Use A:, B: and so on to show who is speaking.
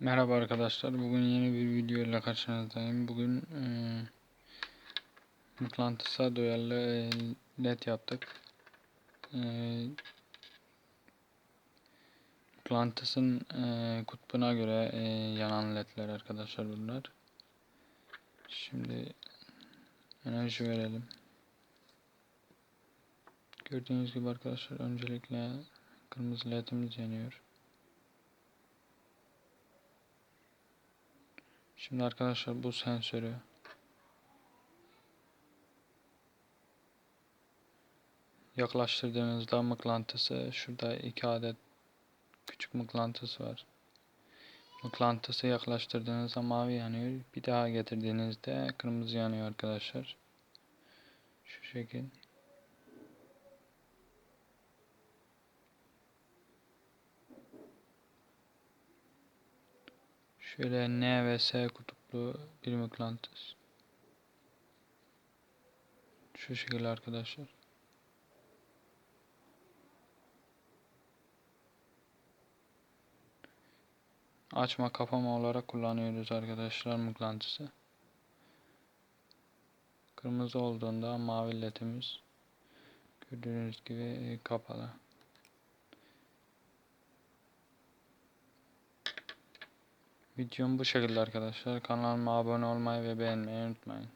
A: Merhaba arkadaşlar. Bugün yeni bir video ile karşınızdayım. Bugün eee mıknatısa duyarlı eee, led yaptık. Mıknatısın eee, kutbuna göre eee, yanan ledler arkadaşlar bunlar. Şimdi enerji verelim. Gördüğünüz gibi arkadaşlar öncelikle kırmızı ledimiz yanıyor. Şimdi arkadaşlar bu sensörü yaklaştırdığınızda mıknatısı şurada iki adet küçük mıknatıs var. Mıknatısı yaklaştırdığınızda mavi yanıyor. Bir daha getirdiğinizde kırmızı yanıyor arkadaşlar. Şu şekil. Şöyle N ve S kutuplu bir mıknatıs. Şu şekilde arkadaşlar. Açma kapama olarak kullanıyoruz arkadaşlar mıknatısı. Kırmızı olduğunda mavi ledimiz gördüğünüz gibi kapalı. Videom bu şekilde arkadaşlar. Kanalıma abone olmayı ve beğenmeyi unutmayın.